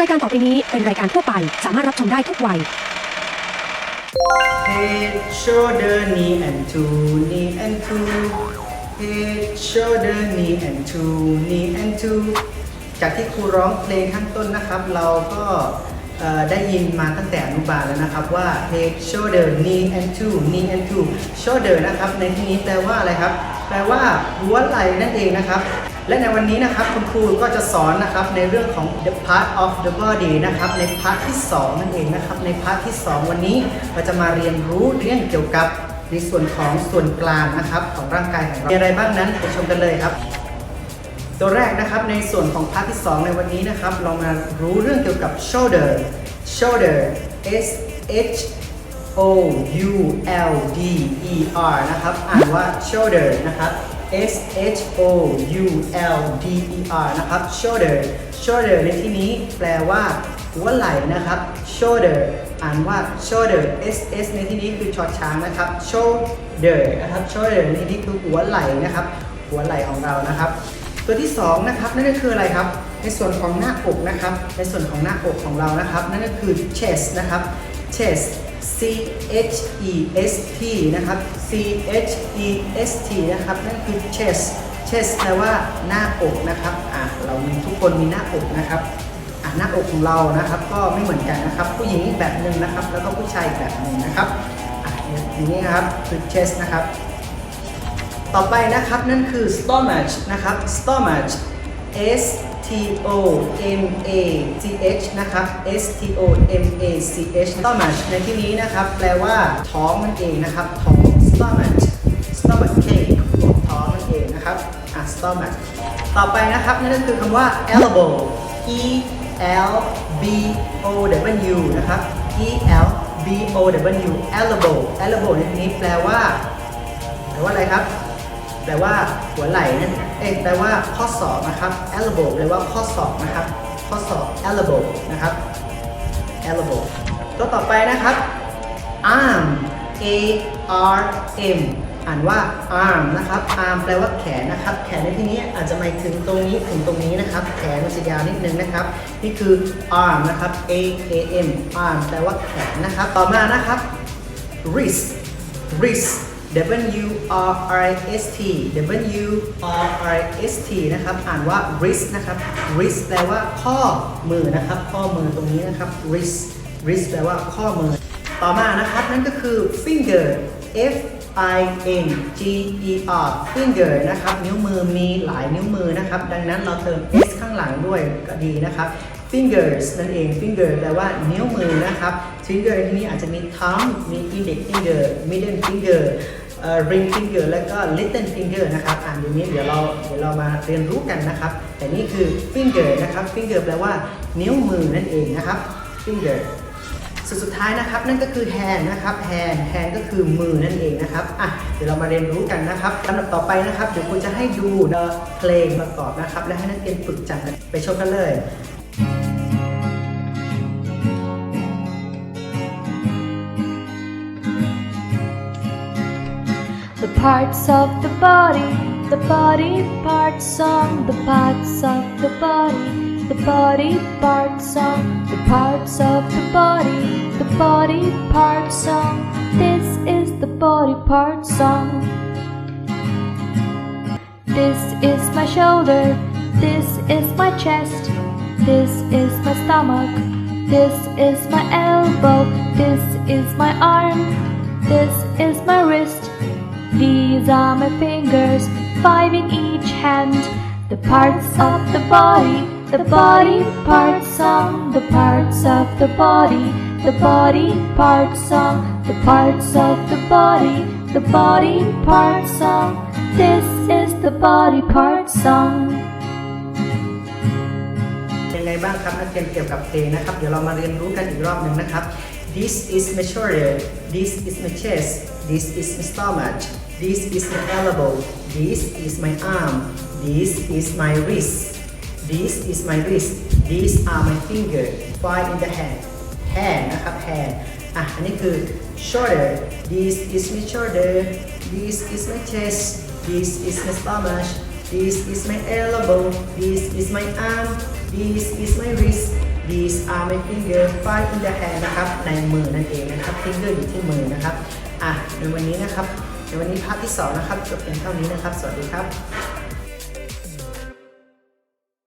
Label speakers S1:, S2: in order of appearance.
S1: รายการต่อไปนี้เป็นรายการทั่วไป สามารถรับชมได้ทุกวัย
S2: Head, shoulder, knee and two, knee and two. Head, shoulder, knee and two, knee and two. จากที่ครูร้องเพลงข้างต้นนะครับ เราก็เอ่อได้ยินมาตั้งแต่อนุบาลแล้วนะครับว่า head shoulder knee and two knee and two shoulder นะครับในที่นี้แปลว่าอะไรครับ แปลว่าหัวไหล่นั่นเองนะครับ และในวันนี้นะครับคุณครูก็จะสอนนะครับในเรื่องของ the part of the body นะครับในพาร์ทที่ 2 นั่นเองนะครับในพาร์ทที่ 2 วันนี้เราจะมาเรียนรู้เรื่องเกี่ยวกับในส่วนของส่วนกลางนะครับของร่างกายของเรามีอะไรบ้างนั้นไปชมกันเลยครับ ตัวแรกนะครับในส่วนของพาร์ทที่ 2 ในวันนี้นะครับ เรามารู้เรื่องเกี่ยวกับ shoulder shoulder s h o u l d e r นะครับอ่านว่า shoulder นะครับ s h o u l d e r นะครับ shoulder shoulder ในที่นี้แปลว่าหัวไหล่นะครับ shoulder อ่านว่า shoulder s s ในที่นี้คือชอช้างนะครับ shoulder นะครับ shoulder ในที่นี้คือหัวไหล่นะครับ หัวไหล่ของเรานะครับ ตัวที่สองนะครับนั่นก็คืออะไรครับ ในส่วนของหน้าอกนะครับ ในส่วนของหน้าอกของเรานะครับ นั่นก็คือ chest นะครับ chest c h e s t นะครับ c h e s t นะครับนั่นคือ chest chest แปลว่าหน้าอกนะครับอะเรามีทุกคนมีหน้าอกนะครับอะหน้าอกของเรานะครับ ก็ไม่เหมือนกันนะครับ ผู้หญิงแบบหนึ่งนะครับ แล้วก็ผู้ชายแบบหนึ่งนะครับอะอย่างนี้นะครับคือ chest นะครับ ต่อไปนะครับนั่นคือ stomach นะครับ stomach S T O M A T H นะครับ S T O M A C H stomach ในที่นี้นะครับ แปลว่าท้องนั่นเองนะครับ ท้อง stomach stomach cake ท้องนั่นเองนะครับ อะ stomach ต่อไปนะครับ นั่นก็คือคำว่า elbow E L B O W นะครับ E L B O W elbow elbow ในที่นี้แปลว่า แปลว่าอะไรครับ แปลว่าหัวไหล่นั่นเองแปลว่าข้อศอกนะครับ elbow แปลว่าข้อศอกนะครับ ข้อศอก elbow นะครับ elbow ตัวต่อไปนะครับ arm a r m อ่านว่า arm นะครับ arm แปลว่าแขนนะครับ แขนในที่นี้อาจจะหมายถึงตรงนี้ถึงตรงนี้นะครับ แขนมันจะยาวนิดนึงนะครับ นี่คือ arm นะครับ a a m arm แปลว่าแขนนะครับ ต่อมานะครับ wrist wrist W R I S T W R I S T นะครับ อ่านว่า wrist นะครับ wrist แปลว่าข้อมือนะครับ ข้อมือตรงนี้นะครับ wrist wrist แปลว่าข้อมือ ต่อมานะครับนั่นก็คือ finger F I N G E R finger นะครับ นิ้วมือมีหลายนิ้วมือนะครับ ดังนั้นเราเติม s ข้างหลังด้วยก็ดีนะครับ fingers นั่นเอง finger แปลว่านิ้วมือนะครับ finger ที่นี้อาจจะมี thumb มี index finger middle finger เอ่อ ring finger แล้วก็ little finger นะครับอ่านอย่างนี้เดี๋ยวเราเดี๋ยวเรามาเรียนรู้กันนะครับ แต่นี่คือ finger นะครับ finger แปลว่านิ้วมือนั่นเองนะครับ finger สุดสุดท้ายนะครับนั่นก็คือ hand นะครับ hand hand ก็คือมือนั่นเองนะครับอะเดี๋ยวเรามาเรียนรู้กันนะครับลำดับต่อไปนะครับเดี๋ยวคุณจะให้ดูเพลงประกอบนะครับ และให้นักเรียนฝึกจำกันไปชมกันเลย
S3: The parts of the body, the body parts song, the parts of the body, the body parts song, the parts of the body, the body parts song. This is the body part song. This is my shoulder, this is my chest, this is my stomach, this is my elbow, this is my arm, this is my wrist. These are my fingers, five in each hand. The parts of the body, the body parts song, the parts of the body, the body parts song, the parts of the body, the body parts song. This is the body part song.
S2: เป็นไงบ้างครับนักเรียนเกี่ยวกับเพลงนะครับ เดี๋ยวเรามาเรียนรู้กันอีกรอบหนึ่งนะครับ This is my shoulder This is my chest This is my stomach This is my elbow This is my arm This is my wrist This is my wrist These are my finger five in the hand hand นะครับ hand อ่ะ อันนี้คือ shoulder This is my shoulder This is my chest This is my stomach This is my elbow This is my arm This is my wrist These are my finger five in the hand นะครับ ในมือนั่นเองนะครับ finger อยู่ที่มือนะครับ อะในวันนี้นะครับในวันนี้ภาคที่สองนะครับจบเพียงเท่านี้นะครับ สวัสดีครับ